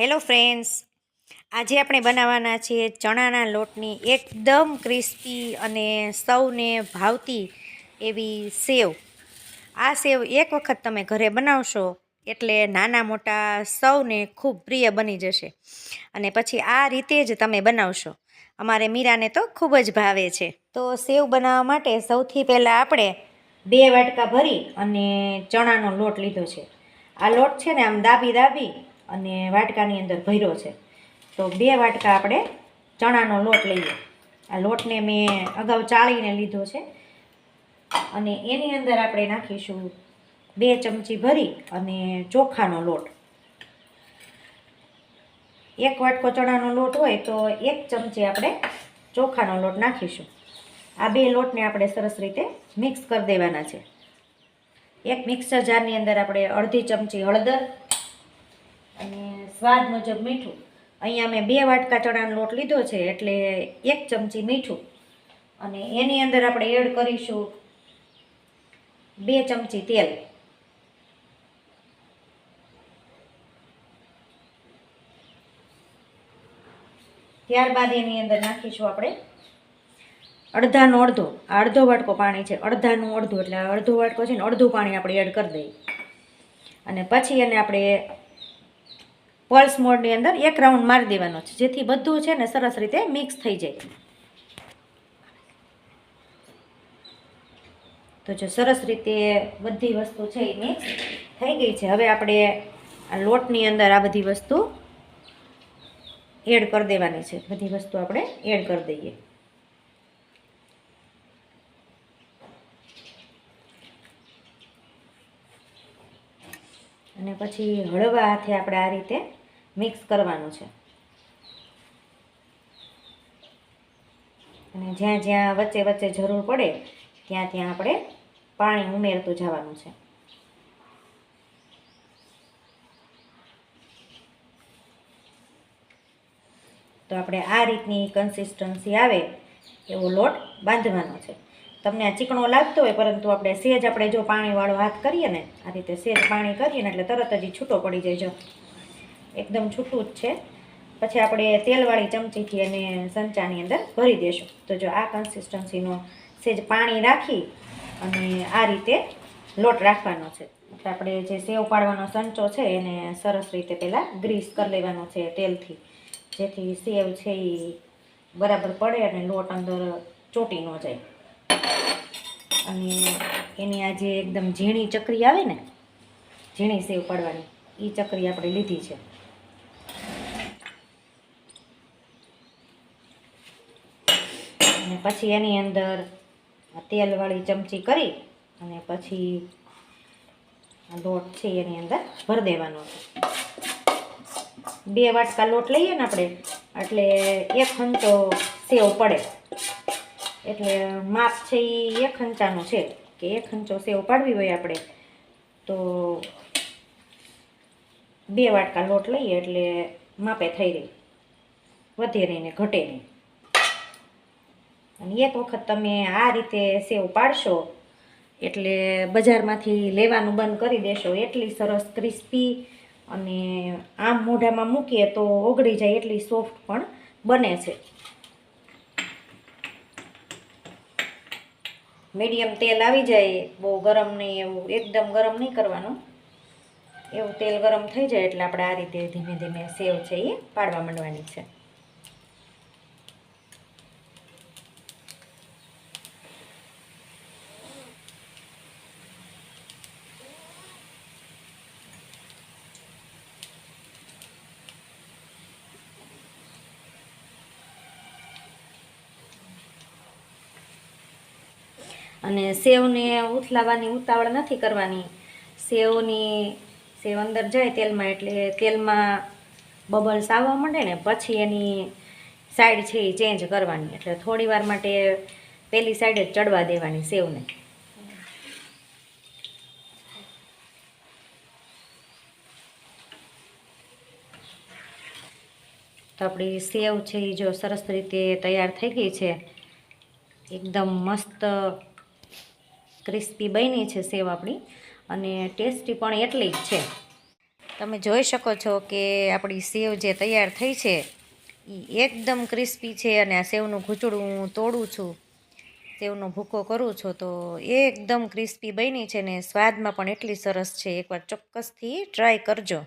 Hello friends આજે આપણે બનાવવાના છીએ ચણાના લોટની એકદમ ક્રિસ્પી અને સૌને ભાવતી એવી સેવ. આ સેવ એક વખત તમે ઘરે બનાવશો એટલે નાના મોટા સૌને ખૂબ પ્રિય બની જશે. અને પછી આ રીતે જ તમે બનાવશો. અમારે મીરાને તો ખૂબ જ ભાવે છે. તો સેવ બનાવવા માટે સૌથી પહેલાં આપણે બે વાટકા ભરી અને ચણાનો લોટ લીધો છે. આ લોટ છે ને આમ દાબી દાબી અને વાટકાની અંદર ભર્યો છે. તો બે વાટકા આપણે ચણાનો લોટ લઈએ. આ લોટને મેં અગાઉ ચાળીને લીધો છે. અને એની અંદર આપણે નાખીશું બે ચમચી ભરી અને ચોખાનો લોટ. એક વાટકો ચણાનો લોટ હોય તો એક ચમચી આપણે ચોખાનો લોટ નાખીશું. આ બે લોટને આપણે સરસ રીતે મિક્સ કરી દેવાના છે. એક મિક્સર જારની અંદર આપણે અડધી ચમચી હળદર અને સ્વાદ મુજબ મીઠું. અહીંયા મેં બે વાટકા ચણાનો લોટ લીધો છે, એટલે એક ચમચી મીઠું. અને એની અંદર આપણે એડ કરીશું બે ચમચી તેલ. ત્યારબાદ એની અંદર નાખીશું આપણે અડધાનો અડધો. આ અડધો વાટકો પાણી છે, અડધાનું અડધું, એટલે અડધો વાટકો છે ને, અડધું પાણી આપણે એડ કરી દઈએ. અને પછી એને આપણે પલ્સ મોડની અંદર એક રાઉન્ડ મારી દેવાનો છે, જેથી બધું છે ને સરસ રીતે મિક્સ થઈ જાય. તો જો સરસ રીતે બધી વસ્તુ છે એ મિક્સ થઈ ગઈ છે. હવે આપણે આ લોટની અંદર આ બધી વસ્તુ એડ કરી દેવાની છે. બધી વસ્તુ આપણે એડ કરી દઈએ. અને પછી હળવા હાથે આપણે આ રીતે મિક્સ કરવાનું છે. અને જ્યાં જ્યાં વચ્ચે વચ્ચે જરૂર પડે, ત્યાં ત્યાં આપણે પાણી ઉમેરતું જવાનું છે. તો આપણે આ રીતની કન્સિસ્ટન્સી આવે એવો લોટ બાંધવાનો છે. તમને આ ચીકણો લાગતો હોય, પરંતુ આપણે સેજ આપણે જો પાણીવાળો હાથ કરીએ ને, આ રીતે સેજ પાણી કરીએ ને, એટલે તરત જ છૂટો પડી જાય જો. એકદમ છૂટું જ છે. પછી આપણે તેલવાળી ચમચીથી એને સંચાની અંદર ભરી દેશું. તો જો આ કન્સિસ્ટન્સીનો સેજ પાણી રાખી અને આ રીતે લોટ રાખવાનો છે. આપણે જે સેવ પાડવાનો સંચો છે એને સરસ રીતે પહેલાં ગ્રીસ કરી લેવાનો છે તેલથી. જેથી સેવ છે એ બરાબર પડે અને લોટ અંદર ચોટી ન જાય. અને એની આ જે એકદમ ઝીણી ચકરી આવે ને, ઝીણી સેવ પાડવાની એ ચકરી આપણે લીધી છે. પછી એની અંદર તેલવાળી ચમચી કરી અને પછી લોટ છે એની અંદર ભરી દેવાનો બે વાટકા લોટ લઈએ ને આપણે, એટલે એક હંચો સેવ પડે. એટલે માપ છે એ એક હંચાનું છે, કે એક હંચો સેવ પાડવી હોય આપણે, તો બે વાટકા લોટ લઈએ એટલે માપે થઈ રહી. વધે નહીં ને ઘટે નહીં. અને એક વખત તમે આ રીતે સેવ પાડશો, એટલે બજારમાંથી લેવાનું બંધ કરી દેશો. એટલી સરસ ક્રિસ્પી અને આમ મોઢામાં મૂકીએ તો ઓગળી જાય એટલી સોફ્ટ પણ બને છે. મીડિયમ તેલ આવી જાય, બહુ ગરમ નહીં એવું, એકદમ ગરમ નહીં કરવાનું. એવું તેલ ગરમ થઈ જાય એટલે આપણે આ રીતે ધીમે ધીમે સેવ છે એ પાડવા માંડવાની છે. અને સેવને ઉથલાવાની ઉતાવળ નથી કરવાની. સેવની, સેવ અંદર જાય તેલમાં એટલે તેલમાં બબલ્સ આવવા માંડે ને પછી એની સાઈડ છે એ ચેન્જ કરવાની. એટલે થોડી માટે પેલી સાઈડે જ ચડવા દેવાની સેવને. તો આપણી સેવ છે એ જો સરસ રીતે તૈયાર થઈ ગઈ છે. એકદમ મસ્ત ક્રિસ્પી બની છે સેવ આપણી અને ટેસ્ટી પણ એટલી જ છે. તમે જોઈ શકો છો કે આપણી સેવ જે તૈયાર થઈ છે એ એકદમ ક્રિસ્પી છે અને આ સેવનું ઘૂંચડું હું તોડું છું. સેવનો ભૂકો કરું છું તો એકદમ ક્રિસ્પી બની છે ને સ્વાદમાં પણ એટલી સરસ છે. એકવાર ચોક્કસથી ટ્રાય કરજો.